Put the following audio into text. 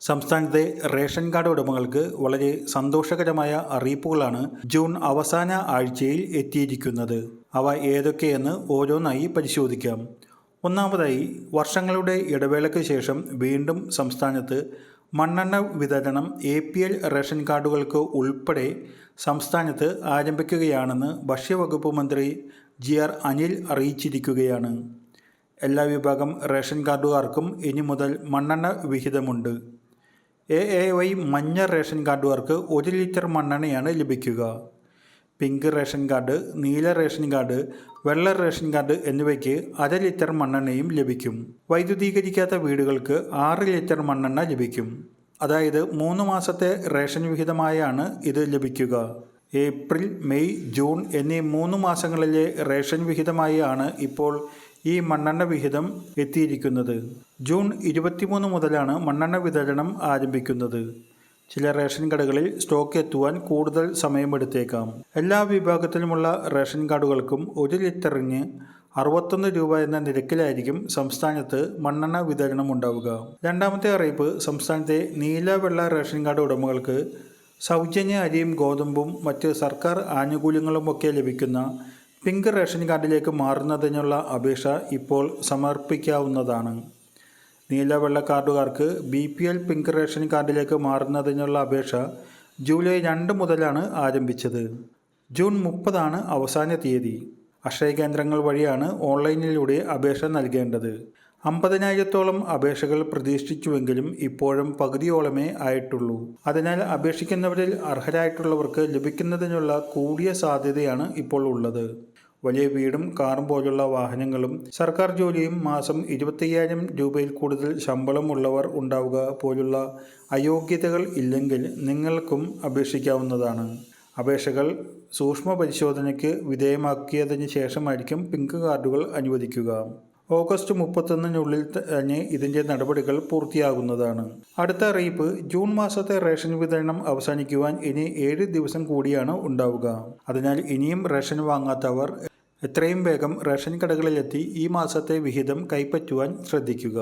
സംസ്ഥാനത്തെ ration card ഉടമകൾക്ക് വളരെ സന്തോഷകരമായ അറിയിപ്പുകളാണ് ജൂൺ അവസാന ആഴ്ചയിൽ എത്തിയിരിക്കുന്നത്. അവ ഏതൊക്കെയെന്ന് ഓരോന്നായി പരിശോധിക്കാം. ഒന്നാമതായി വർഷങ്ങളുടെ ഇടവേളയ്ക്ക് ശേഷം വീണ്ടും സംസ്ഥാനത്ത് മണ്ണെണ്ണ വിതരണം എ പി എൽ റേഷൻ കാർഡുകൾക്ക് ഉൾപ്പെടെ സംസ്ഥാനത്ത് ആരംഭിക്കുകയാണെന്ന് ഭക്ഷ്യവകുപ്പ് മന്ത്രി ജി ആർ അനിൽ അറിയിച്ചിരിക്കുകയാണ്. എല്ലാ വിഭാഗം റേഷൻ കാർഡുകാർക്കും ഇനി മുതൽ മണ്ണെണ്ണ വിഹിതമുണ്ട്. എ എ വൈ മഞ്ഞ റേഷൻ കാർഡുകാർക്ക് ഒരു ലിറ്റർ മണ്ണെണ്ണയാണ് ലഭിക്കുക. പിങ്ക് റേഷൻ കാർഡ് നീല റേഷൻ കാർഡ് വെള്ള റേഷൻ കാർഡ് എന്നിവയ്ക്ക് അര ലിറ്റർ മണ്ണെണ്ണയും ലഭിക്കും. വൈദ്യുതീകരിക്കാത്ത വീടുകൾക്ക് ആറ് ലിറ്റർ മണ്ണെണ്ണ ലഭിക്കും. അതായത് മൂന്ന് മാസത്തെ റേഷൻ വിഹിതമായാണ് ഇത് ലഭിക്കുക. ഏപ്രിൽ മെയ് ജൂൺ എന്നീ മൂന്ന് മാസങ്ങളിലെ റേഷൻ വിഹിതമായാണ് ഇപ്പോൾ ഈ മണ്ണെണ്ണ വിഹിതം എത്തിയിരിക്കുന്നത്. ജൂൺ ഇരുപത്തിമൂന്ന് മുതലാണ് മണ്ണെണ്ണ വിതരണം ആരംഭിക്കുന്നത്. ചില റേഷൻ കടകളിൽ സ്റ്റോക്ക് എത്തുവാൻ കൂടുതൽ സമയമെടുത്തേക്കാം. എല്ലാ വിഭാഗത്തിലുമുള്ള റേഷൻ കാർഡുകൾക്കും ഒരു ലിറ്ററിന് അറുപത്തൊന്ന് രൂപ എന്ന നിരക്കിലായിരിക്കും സംസ്ഥാനത്ത് മണ്ണെണ്ണ വിതരണം ഉണ്ടാവുക. രണ്ടാമത്തെ അറിയിപ്പ് സംസ്ഥാനത്തെ നീല വെള്ള റേഷൻ കാർഡ് ഉടമകൾക്ക് സൗജന്യ അരിയും ഗോതമ്പും മറ്റ് സർക്കാർ ആനുകൂല്യങ്ങളുമൊക്കെ ലഭിക്കുന്ന പിങ്ക് റേഷൻ കാർഡിലേക്ക് മാറുന്നതിനുള്ള അപേക്ഷ ഇപ്പോൾ സമർപ്പിക്കാവുന്നതാണ്. നീലവെള്ള കാർഡുകാർക്ക് B P L pink ration കാർഡിലേക്ക് മാറുന്നതിനുള്ള അപേക്ഷ ജൂലൈ രണ്ട് മുതലാണ് ആരംഭിച്ചത്. ജൂൺ മുപ്പതാണ് അവസാന തീയതി. അക്ഷയ കേന്ദ്രങ്ങൾ വഴിയാണ് ഓൺലൈനിലൂടെ അപേക്ഷ നൽകേണ്ടത്. അമ്പതിനായിരത്തോളം അപേക്ഷകൾ പ്രതീക്ഷിച്ചുവെങ്കിലും ഇപ്പോഴും പകുതിയോളമേ ആയിട്ടുള്ളൂ. അതിനാൽ അപേക്ഷിക്കുന്നവരിൽ അർഹരായിട്ടുള്ളവർക്ക് ലഭിക്കുന്നതിനുള്ള കൂടിയ സാധ്യതയാണ് ഇപ്പോൾ ഉള്ളത്. വലിയ വീടും കാറും പോലുള്ള വാഹനങ്ങളും സർക്കാർ ജോലിയും മാസം ഇരുപത്തയ്യായിരം രൂപയിൽ കൂടുതൽ ശമ്പളമുള്ളവർ ഉണ്ടാവുക പോലുള്ള അയോഗ്യതകൾ ഇല്ലെങ്കിൽ നിങ്ങൾക്കും അപേക്ഷിക്കാവുന്നതാണ്. അപേക്ഷകൾ സൂക്ഷ്മ പരിശോധനയ്ക്ക് വിധേയമാക്കിയതിന് ശേഷമായിരിക്കും പിങ്ക് കാർഡുകൾ അനുവദിക്കുക. ഓഗസ്റ്റ് മുപ്പത്തൊന്നിനുള്ളിൽ തന്നെ ഇതിന്റെ നടപടികൾ പൂർത്തിയാകുന്നതാണ്. അടുത്ത അറിയിപ്പ് ജൂൺ മാസത്തെ റേഷൻ വിതരണം അവസാനിക്കുവാൻ ഇനി ഏഴ് ദിവസം കൂടിയാണ് ഉണ്ടാവുക. അതിനാൽ ഇനിയും റേഷൻ വാങ്ങാത്തവർ എത്രയും വേഗം റേഷൻ കടകളിലെത്തി ഈ മാസത്തെ വിഹിതം കൈപ്പറ്റുവാൻ ശ്രദ്ധിക്കുക.